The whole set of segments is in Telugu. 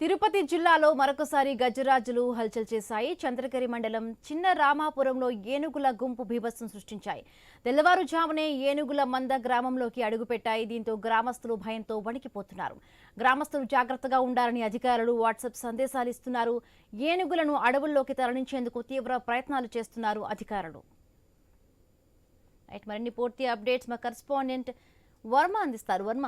తిరుపతి జిల్లాలో మరొకసారి గజరాజులు హల్చల్ చేశాయి. చంద్రగిరి మండలం చిన్న రామాపురంలో ఏనుగుల గుంపు బీభత్సం సృష్టించాయి. తెల్లవారుజామునే ఏనుగుల మంద గ్రామంలోకి అడుగుపెట్టాయి. దీంతో గ్రామస్తులు భయంతో వణికిపోతున్నారు. గ్రామస్తులు జాగ్రత్తగా ఉండాలని అధికారులు వాట్సాప్ సందేశాలు ఇస్తున్నారు. ఏనుగులను అడవుల్లోకి తరలించేందుకు తీవ్ర ప్రయత్నాలు చేస్తున్నారు అధికారులు. రైట్ మరిన్ని పూర్తి అప్డేట్స్ మా కరస్పాండెంట్ వర్మ అందిస్తారు. వర్మ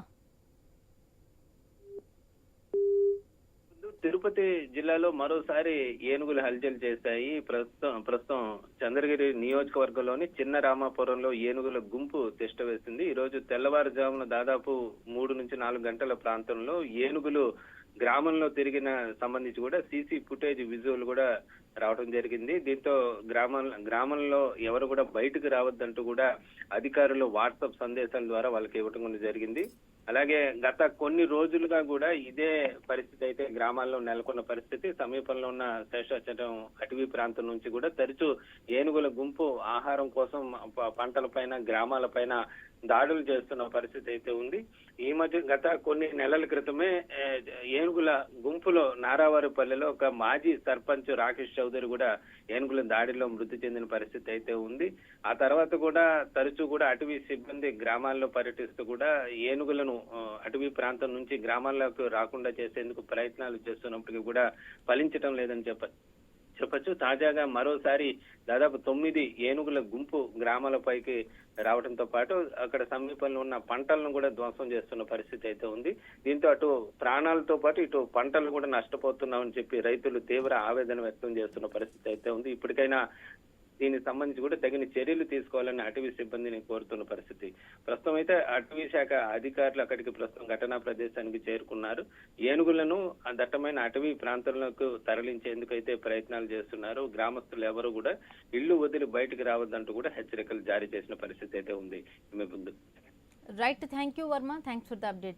ముందు తిరుపతి జిల్లాలో మరోసారి ఏనుగులు హల్చల్ చేశాయి. ప్రస్తుతం ప్రస్తుతం చంద్రగిరి నియోజకవర్గంలోని చిన్న రామాపురంలో ఏనుగుల గుంపు తిష్ట వేసింది. ఈ రోజు తెల్లవారుజామున దాదాపు మూడు నుంచి నాలుగు గంటల ప్రాంతంలో ఏనుగులు గ్రామంలో తిరిగిన సంబంధించి కూడా సీసీ ఫుటేజ్ విజువల్ కూడా రావడం జరిగింది. దీంతో గ్రామం గ్రామంలో ఎవరు కూడా బయటకు రావద్దంటూ కూడా అధికారులు వాట్సాప్ సందేశాల ద్వారా వాళ్ళకి ఇవ్వటం కూడా జరిగింది. అలాగే గత కొన్ని రోజులుగా కూడా ఇదే పరిస్థితి అయితే గ్రామాల్లో నెలకొన్న పరిస్థితి. సమీపంలో ఉన్న శేషాచలం అటవీ ప్రాంతం నుంచి కూడా తరచూ ఏనుగుల గుంపు ఆహారం కోసం ప- పంటలపైన గ్రామాలపైన దాడులు చేస్తున్న పరిస్థితి అయితే ఉంది. ఈ మధ్య గత కొన్ని నెలల క్రితమే ఏనుగుల గుంపులో నారావారిపల్లెలో ఒక మాజీ సర్పంచ్ రాకేష్ చౌదరి కూడా ఏనుగుల దాడిలో మృతి చెందిన పరిస్థితి అయితే ఉంది. ఆ తర్వాత కూడా తరచూ కూడా అటవీ సిబ్బంది గ్రామాల్లో పర్యటిస్తూ కూడా ఏనుగులను అటవీ ప్రాంతం నుంచి గ్రామాల్లోకి రాకుండా చేసేందుకు ప్రయత్నాలు చేస్తున్నప్పటికీ కూడా ఫలించడం లేదని చెప్ప చెప్పొచ్చు. తాజాగా మరోసారి దాదాపు తొమ్మిది ఏనుగుల గుంపు గ్రామాలపైకి రావడంతో పాటు అక్కడ సమీపంలో ఉన్న పంటలను కూడా ధ్వంసం చేస్తున్న పరిస్థితి అయితే ఉంది. దీంతో అటు ప్రాణాలతో పాటు ఇటు పంటలు కూడా నష్టపోతున్నామని చెప్పి రైతులు తీవ్ర ఆవేదన వ్యక్తం చేస్తున్న పరిస్థితి అయితే ఉంది. ఇప్పటికైనా దీనికి సంబంధించి కూడా తగిన చర్యలు తీసుకోవాలని అటవీ సిబ్బందిని కోరుతున్న పరిస్థితి. ప్రస్తుతం అయితే అటవీ శాఖ అధికారులు అక్కడికి ప్రస్తుతం ఘటనా ప్రదేశానికి చేరుకున్నారు. ఏనుగులను ఆ దట్టమైన అటవీ ప్రాంతంలోకి తరలించేందుకు అయితే ప్రయత్నాలు చేస్తున్నారు. గ్రామస్తులు ఎవరు కూడా ఇల్లు వదిలి బయటకు రావద్దంటూ కూడా హెచ్చరికలు జారీ చేసిన పరిస్థితి అయితే ఉంది. Right thank you Varma thanks for the update